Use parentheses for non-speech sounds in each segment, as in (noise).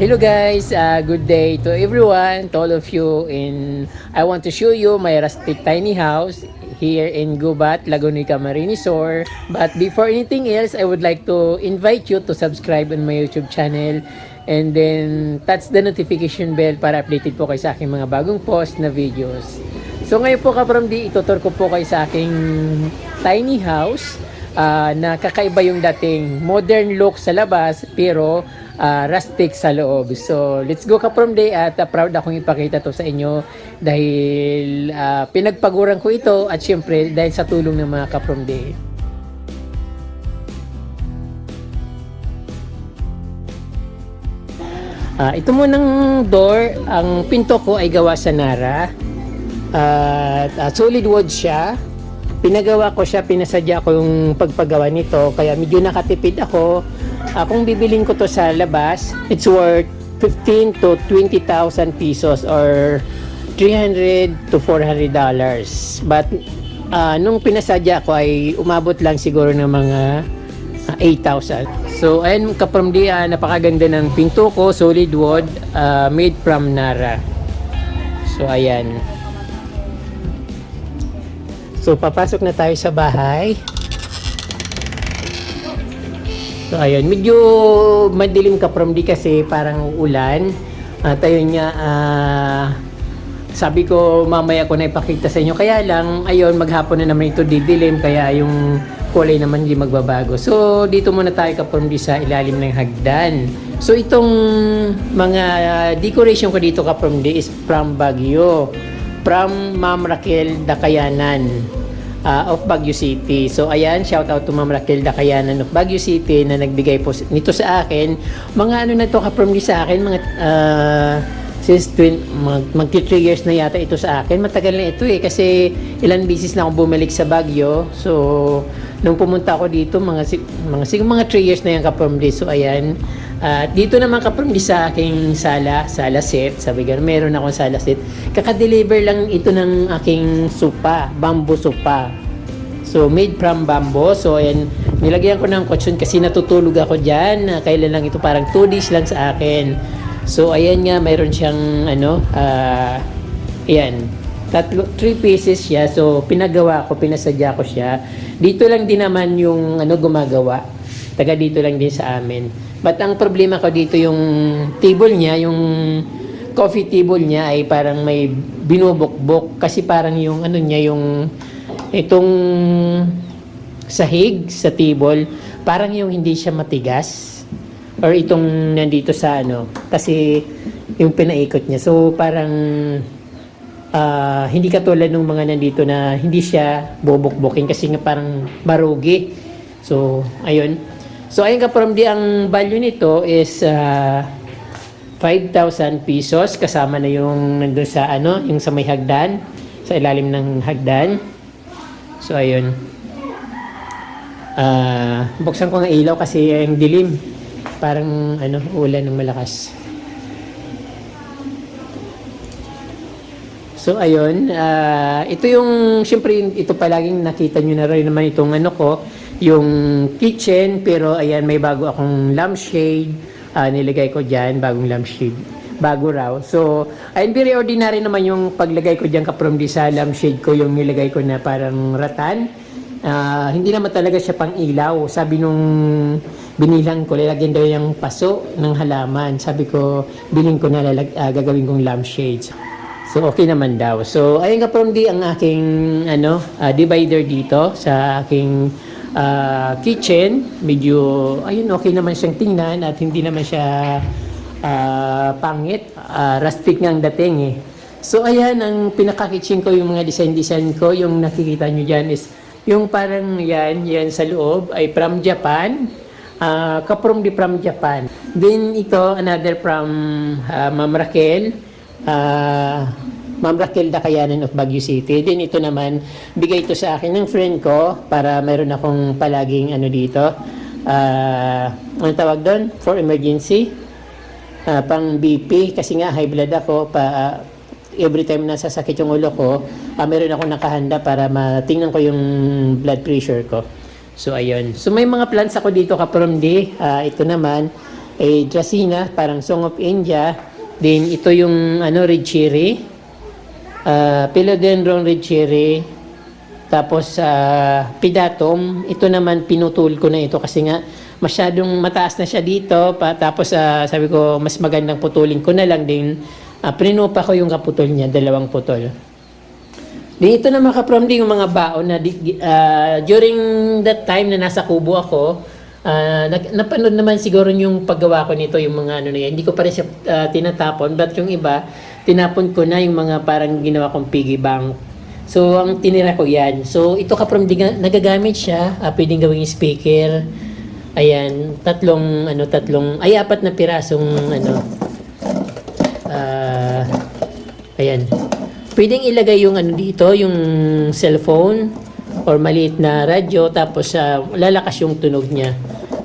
Hello guys, uh, good day to everyone, to all of you in I want to show you my rustic tiny house here in Gubat, Laguna Camarines Sur. But before anything else, I would like to invite you to subscribe on my YouTube channel and then touch the notification bell para updated po kayo sa aking mga bagong post na videos. So ngayon po ka from di itutur ko po kayo sa aking tiny house ah, na kakaiba yung dating modern look sa labas pero ah, rustic sa loob. So let's go ka from day at ah, proud akong ipakita to sa inyo dahil ah, pinagpaguran ko ito at syempre dahil sa tulong ng mga ka from day. Ah, ito munang door, ang pinto ko ay gawa sa Nara. At ah, solid wood siya. Pinagawa ko siya, pinasadya ko yung pagpagawa nito. Kaya medyo nakatipid ako. Ah, kung bibiling ko to sa labas, it's worth 15 to 20,000 pesos or 300 to 400 dollars. But ah, nung pinasadya ko ay umabot lang siguro ng mga ah, 8,000. So, ayun, kaprom di, ah, napakaganda ng pinto ko, solid wood, ah, made from Nara. So, ayan. So, papasok na tayo sa bahay. So, ayun. Medyo madilim ka from di kasi parang ulan. At ayun nga, ah, sabi ko mamaya ko na ipakita sa inyo. Kaya lang, ayun, maghapon na naman ito didilim. Kaya yung kulay naman hindi magbabago. So, dito muna tayo ka from di sa ilalim ng hagdan. So, itong mga decoration ko dito ka from di is from Baguio from Ma'am Raquel Dakayanan uh, of Baguio City. So ayan, shout out to Ma'am Raquel Dakayanan of Baguio City na nagbigay po nito sa akin. Mga ano na to ka-from sa akin, mga uh, since twin, mag, magti 3 years na yata ito sa akin. Matagal na ito eh kasi ilan bisis na ako bumalik sa Baguio. So nung pumunta ako dito, mga mga sig mga 3 years na yan ka-from So ayan, at dito naman kapag sa aking sala, sala set, sabi ganun, meron akong sala set. Kaka-deliver lang ito ng aking supa, bamboo supa. So, made from bamboo. So, ayan, nilagyan ko ng kutsyon kasi natutulog ako dyan. Kailan lang ito, parang 2 days lang sa akin. So, ayan nga, mayroon siyang, ano, ah, ayan, tatlo, three pieces siya. So, pinagawa ko, pinasadya ko siya. Dito lang din naman yung, ano, gumagawa. Taga dito lang din sa amin. But ang problema ko dito yung table niya, yung coffee table niya ay parang may binubukbok kasi parang yung ano niya yung itong sahig sa table parang yung hindi siya matigas. Or itong nandito sa ano kasi yung pinaikot niya. So parang ah, hindi katulad ng mga nandito na hindi siya bubukbukin kasi nga parang marugi. So ayun So ayun ka from di ang value nito is ah, 5,000 pesos kasama na yung nandun sa ano, yung sa may hagdan, sa ilalim ng hagdan. So ayun. Ah, buksan ko ng ilaw kasi ang dilim. Parang ano, ulan ng malakas. So ayun, ah, ito yung syempre ito palaging nakita nyo na rin naman itong ano ko, yung kitchen pero ayan may bago akong lampshade ah, nilagay ko diyan, bagong lampshade. Bago raw. So, ayun very ordinary naman yung paglagay ko diyan kaprom di sa lampshade ko yung nilagay ko na parang ratan. Ah, hindi naman talaga siya pang ilaw. Sabi nung binilang ko, lalagyan daw yung paso ng halaman. Sabi ko, biling ko na lalag, ah, gagawin kong lampshades. So okay naman daw. So ayun ka from di ang aking ano ah, divider dito sa aking ah, kitchen. Medyo ayun okay naman siyang tingnan at hindi naman siya ah, pangit. Ah, rustic nga ang dating eh. So ayan ang pinaka-kitchen ko yung mga design-design ko yung nakikita nyo dyan is yung parang yan, yan sa loob ay from Japan. Uh, kaprom di from Japan. Then ito, another from ah, Ma'am Raquel. Ah, Ma'am Raquel Dakayanan of Baguio City. Then ito naman, bigay ito sa akin ng friend ko para mayroon akong palaging ano dito. Ah, ano tawag doon? For emergency. Ah, pang BP kasi nga high blood ako pa ah, every time na sasakit yung ulo ko, ah, meron ako nakahanda para matingnan ko yung blood pressure ko. So ayun. So may mga plants ako dito ka from di. Ah, ito naman eh, Dracena, parang Song of India. Then, ito yung ano, red cherry. Uh, Philodendron cherry. Tapos, uh, pidatum. Ito naman, pinutul ko na ito kasi nga, masyadong mataas na siya dito. Pa, tapos, ah, sabi ko, mas magandang putulin ko na lang din. Uh, prinupa ko yung kaputol niya, dalawang putol. Dito naman kaprom din yung mga baon na ah, during that time na nasa Kubo ako, nag, napanood naman siguro yung paggawa ko nito, yung mga ano na yan. Hindi ko pa rin siya ah, tinatapon, but yung iba, tinapon ko na yung mga parang ginawa kong piggy bank. So, ang tinira ko yan. So, ito kaprom din, nagagamit siya, ah, pwedeng gawing speaker. Ayan, tatlong, ano, tatlong, ay, apat na pirasong, ano, ah, ayan. Pwedeng ilagay yung ano dito, yung cellphone or maliit na radyo tapos sa lalakas yung tunog niya.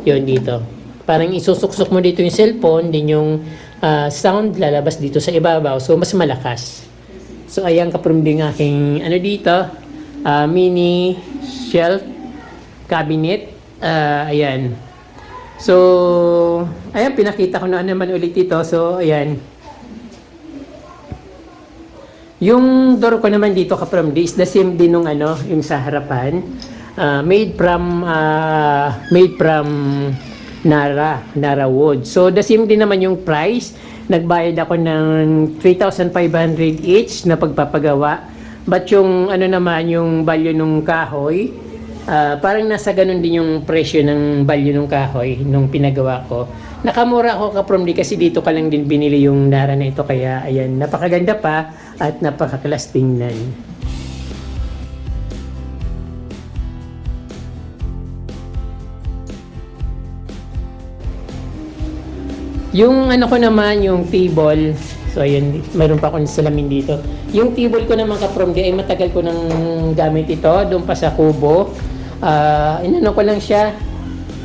Yun dito. Parang isusuksok mo dito yung cellphone, din yung ah, sound lalabas dito sa ibabaw. So mas malakas. So ayan kaprumbing aking ano dito, ah, mini shelf cabinet. Ah, ayan. So, ayan, pinakita ko na naman ulit ito. So, ayan. Yung door ko naman dito ka from is the same din nung ano, yung sa harapan. Ah, made from ah, made from Nara, Nara wood. So the same din naman yung price. Nagbayad ako ng 3,500 each na pagpapagawa. But yung ano naman yung value nung kahoy, ah, parang nasa ganun din yung presyo ng value ng kahoy nung pinagawa ko. Nakamura ako ka from kasi dito ka lang din binili yung Nara na ito kaya ayan, napakaganda pa at napakaklas tingnan. Yung ano ko naman, yung table, so ayan, mayroon pa akong salamin dito. Yung table ko naman ka-from di ay matagal ko nang gamit ito, doon pa sa kubo. Ah, inano ko lang siya,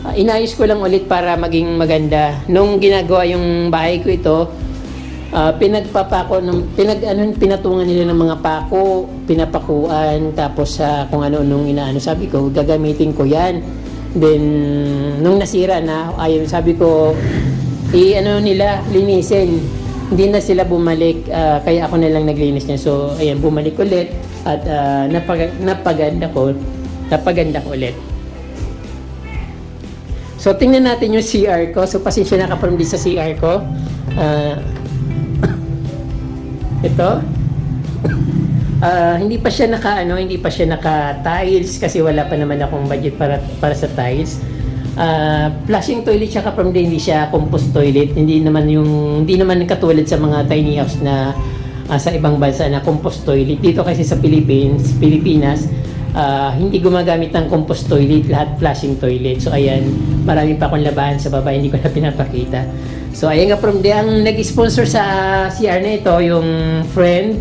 ah, inayos ko lang ulit para maging maganda. Nung ginagawa yung bahay ko ito, Ah, pinagpapako ng pinag ano pinatungan nila ng mga pako, pinapakuan tapos sa kung ano nung inaano sabi ko gagamitin ko 'yan. Then nung nasira na ayun sabi ko i ano nila linisin. Hindi na sila bumalik ah, kaya ako na lang naglinis niya. So ayan bumalik ulit at ah, napag napaganda ko napaganda ko ulit. So tingnan natin yung CR ko. So pasensya na ka from sa CR ko. Ah, (coughs) ito. (coughs) Ah, hindi pa siya naka ano, hindi pa siya naka tiles kasi wala pa naman akong budget para para sa tiles. Ah, flushing toilet siya kapag hindi siya compost toilet. Hindi naman yung hindi naman katulad sa mga tiny house na ah, sa ibang bansa na compost toilet. Dito kasi sa Philippines, Pilipinas, ah, hindi gumagamit ng compost toilet, lahat flushing toilet. So ayan, marami pa akong labahan sa baba, hindi ko na (laughs) pinapakita. So ayan nga from the, ang nag-sponsor sa CR na ito, yung friend,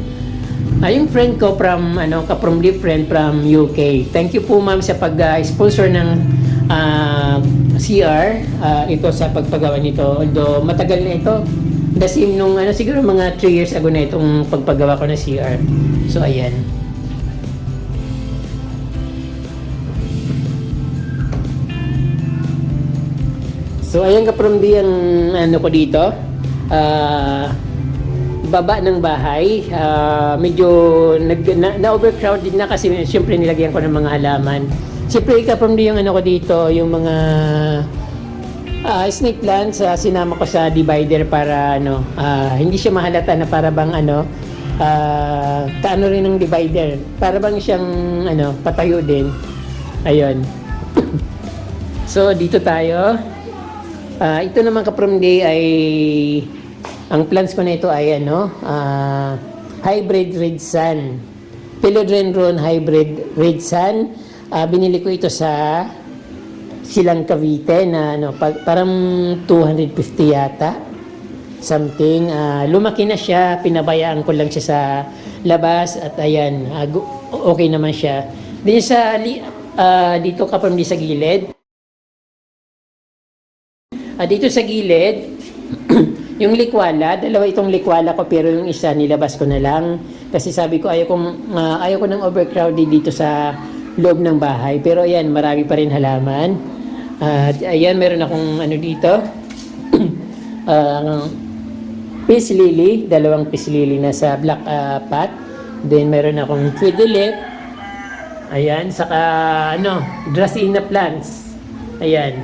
ah, yung friend ko from, ano, ka from the friend from UK. Thank you po ma'am sa pag-sponsor ng ah, CR, ah, ito sa pagpagawa nito. Although matagal na ito, the same nung ano, siguro mga 3 years ago na itong pagpagawa ko ng CR. So ayan. So ayan ka from the ang ano ko dito. Ah baba ng bahay, ah, medyo nag, na, na overcrowded na kasi siyempre nilagyan ko ng mga halaman. Siyempre ka from the yung ano ko dito, yung mga ah, snake plants ah, sinama ko sa divider para ano, ah, hindi siya mahalata na para bang ano, ah, kaano rin ng divider. Para bang siyang ano, patayo din. Ayun. (coughs) so dito tayo. Ah, ito naman ka from day ay ang plants ko na ito ay ano, ah, hybrid red sun. Philodendron hybrid red sun. Ah, binili ko ito sa Silang Cavite na ano, pag, parang 250 yata. Something. Ah, lumaki na siya, pinabayaan ko lang siya sa labas at ayan, gu- okay naman siya. Din sa ah, dito ka from sa gilid. Ah, dito sa gilid, (clears throat) yung likwala, dalawa itong likwala ko pero yung isa nilabas ko na lang kasi sabi ko ayaw kong ah, ayaw ng overcrowded dito sa loob ng bahay. Pero ayan, marami pa rin halaman. At ayan, meron akong ano dito. (clears throat) ang peace lily, dalawang peace lily na sa black ah, pot. Then meron akong fiddle Ayan, saka ano, Dracena plants. Ayan.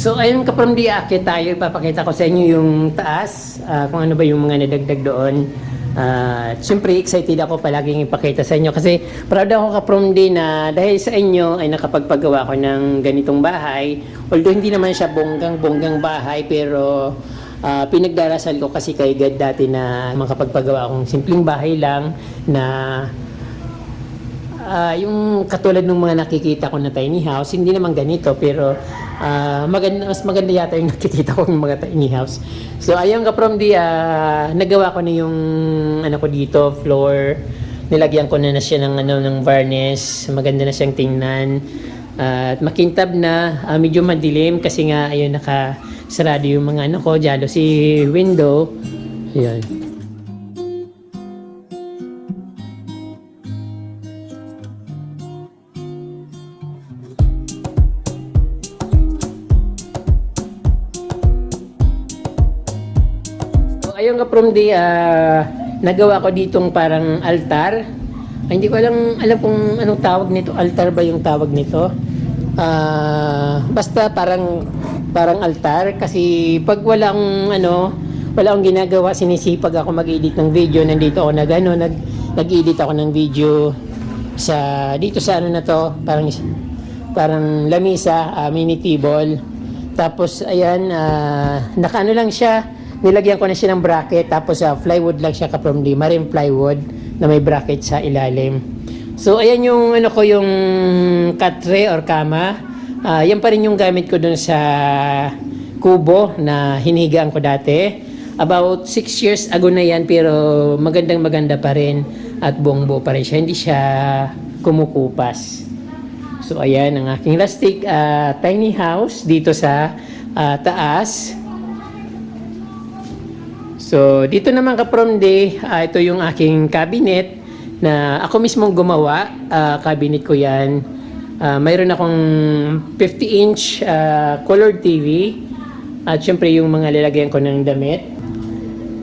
So ayun ka from the akit tayo, ipapakita ko sa inyo yung taas, ah, kung ano ba yung mga nadagdag doon. Ah, Siyempre excited ako palaging ipakita sa inyo kasi proud ako ka from the na dahil sa inyo ay nakapagpagawa ko ng ganitong bahay. Although hindi naman siya bonggang-bonggang bahay pero ah, pinagdarasal ko kasi kay God dati na makapagpagawa akong simpleng bahay lang na Ah, yung katulad ng mga nakikita ko na tiny house, hindi naman ganito pero ah, maganda, mas maganda yata yung (laughs) nakikita ko ng mga tiny house. So ayun ka from the ah, nagawa ko na yung ano ko dito, floor. Nilagyan ko na na siya ng ano ng varnish. Maganda na siyang tingnan. At makintab na, ah, medyo madilim kasi nga ayun naka sarado yung mga ano ko, jalo si window. Ayun. So, ayun ka from the ah, nagawa ko ditong parang altar. Ay, hindi ko alam alam kung anong tawag nito. Altar ba yung tawag nito? Ah, basta parang parang altar kasi pag walang ano, wala akong ginagawa, sinisipag ako mag-edit ng video. Nandito ako nag ano, nag nag-edit ako ng video sa dito sa ano na to, parang parang lamisa, ah, mini table. Tapos ayan, ah, nakaano lang siya, nilagyan ko na siya ng bracket tapos ah, plywood lang siya ka from the marine plywood na may bracket sa ilalim. So ayan yung ano ko yung katre or kama. Ah, yan pa rin yung gamit ko dun sa kubo na hinigaan ko dati. About 6 years ago na yan pero magandang maganda pa rin at buong buo pa rin siya. Hindi siya kumukupas. So ayan ang aking rustic ah, tiny house dito sa ah, taas. So dito naman ka from the ah, ito yung aking cabinet na ako mismong gumawa. Ah, cabinet ko yan. Ah, mayroon akong 50 inch ah, colored TV at syempre yung mga lalagyan ko ng damit.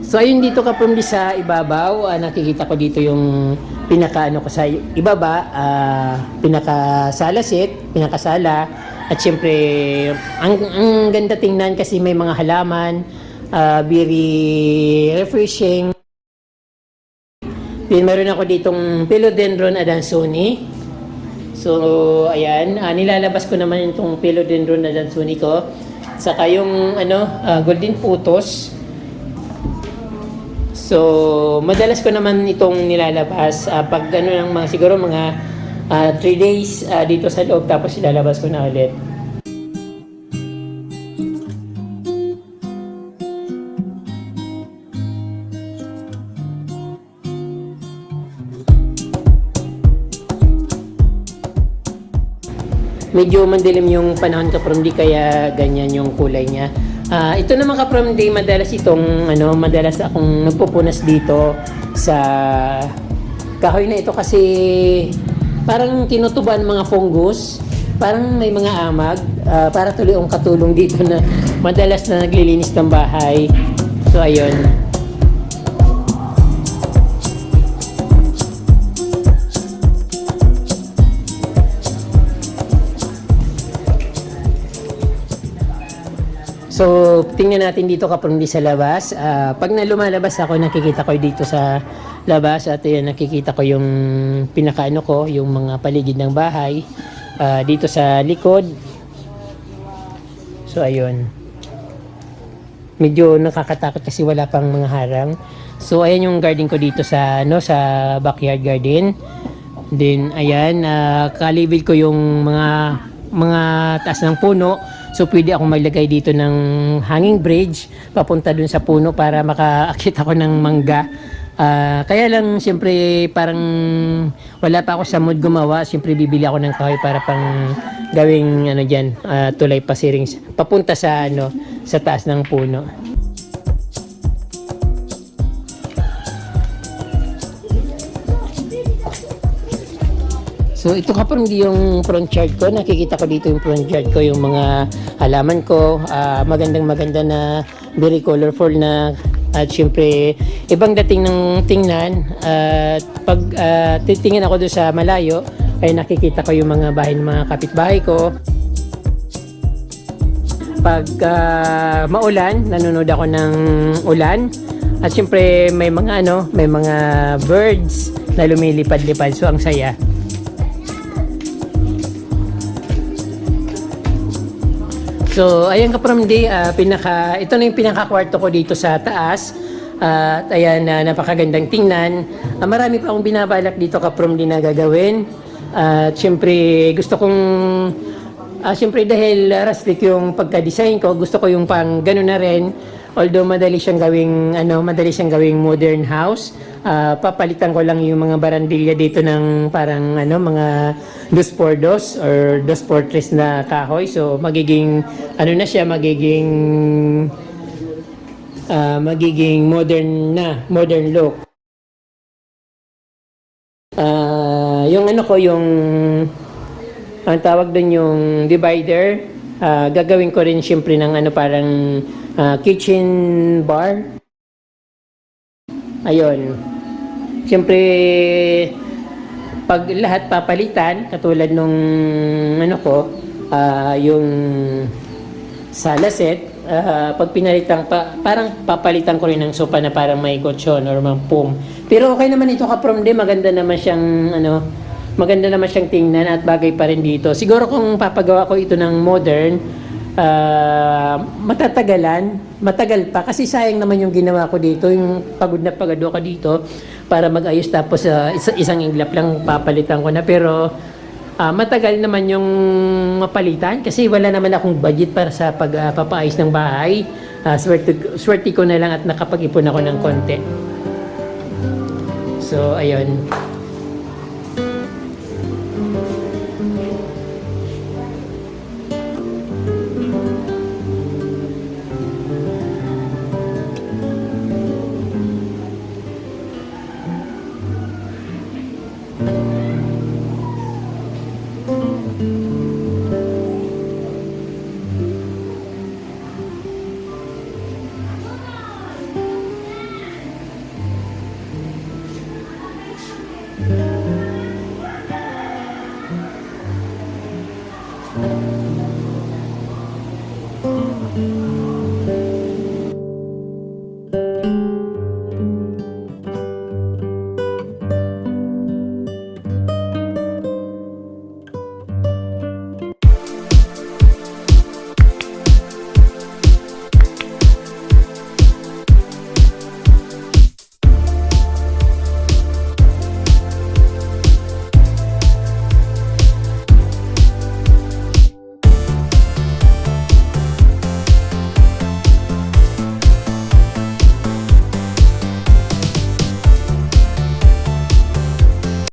So ayun dito ka from di sa ibabaw, ah, nakikita ko dito yung pinaka ano ko sa ibaba, ah, pinaka sala set, pinaka sala at syempre ang, ang ganda tingnan kasi may mga halaman, ah, very refreshing. Then meron ako ditong Philodendron Adansoni. So, ayan, ah, nilalabas ko naman itong Philodendron Adansoni ko. Saka yung ano, ah, Golden Putos. So, madalas ko naman itong nilalabas ah, pag ano ng mga siguro mga 3 days ah, dito sa loob tapos ilalabas ko na ulit. Medyo mandilim yung panahon ka from di kaya ganyan yung kulay niya. Ah, ito naman ka from di madalas itong ano, madalas akong nagpupunas dito sa kahoy na ito kasi parang tinutuban mga fungus, parang may mga amag, ah, para tuloy ang katulong dito na madalas na naglilinis ng bahay. So ayun. So, tingnan natin dito kapag hindi sa labas. Ah, pag na lumalabas ako, nakikita ko dito sa labas at yun, nakikita ko yung pinakaano ko, yung mga paligid ng bahay. Ah, dito sa likod. So, ayun. Medyo nakakatakot kasi wala pang mga harang. So, ayan yung garden ko dito sa, no, sa backyard garden. Then, ayan, uh, kalibid ko yung mga mga taas ng puno. So, pwede akong maglagay dito ng hanging bridge papunta dun sa puno para makaakit ako ng mangga. Ah, kaya lang, siyempre, parang wala pa ako sa mood gumawa. Siyempre, bibili ako ng kahoy para pang gawing ano dyan, ah, tulay pasiring papunta sa ano sa taas ng puno. So ito ka parang yung front yard ko. Nakikita ko dito yung front yard ko, yung mga halaman ko. Ah, magandang maganda na very colorful na at syempre ibang dating ng tingnan at pag ah, titingin ako doon sa malayo ay nakikita ko yung mga bahay ng mga kapitbahay ko pag ah, maulan, nanonood ako ng ulan. At syempre may mga ano, may mga birds na lumilipad-lipad. So ang saya. So ayan ka from day, ah, pinaka ito na yung pinaka kwarto ko dito sa taas. Ah, at ayan na napakagandang tingnan. Ah, marami pa akong binabalak dito ka from na gagawin. At syempre gusto kong Ah, siyempre dahil uh, rustic yung pagka-design ko, gusto ko yung pang gano'n na rin. Although madali siyang gawing ano, madali siyang gawing modern house. Ah, papalitan ko lang yung mga barandilya dito ng parang ano, mga dos por dos or dos por tres na kahoy. So magiging ano na siya, magiging ah, magiging modern na, modern look. Ah, yung ano ko, yung ang tawag doon yung divider. Ah, gagawin ko rin siyempre ng ano parang ah, kitchen bar. Ayun. Siyempre pag lahat papalitan katulad nung ano ko ah, yung sala set ah, pag pinalitan pa parang papalitan ko rin ng sopa na parang may kutsyon or mga foam. Pero okay naman ito ka from day maganda naman siyang ano maganda naman siyang tingnan at bagay pa rin dito. Siguro kung papagawa ko ito ng modern, ah, matatagalan, matagal pa kasi sayang naman yung ginawa ko dito, yung pagod na pagod ako dito para mag-ayos tapos ah, isa- isang iglap lang papalitan ko na pero ah, matagal naman yung mapalitan kasi wala naman akong budget para sa pagpapaayos ng bahay. Ah, swerte, swerte ko na lang at nakapag-ipon ako ng konti. So, ayun.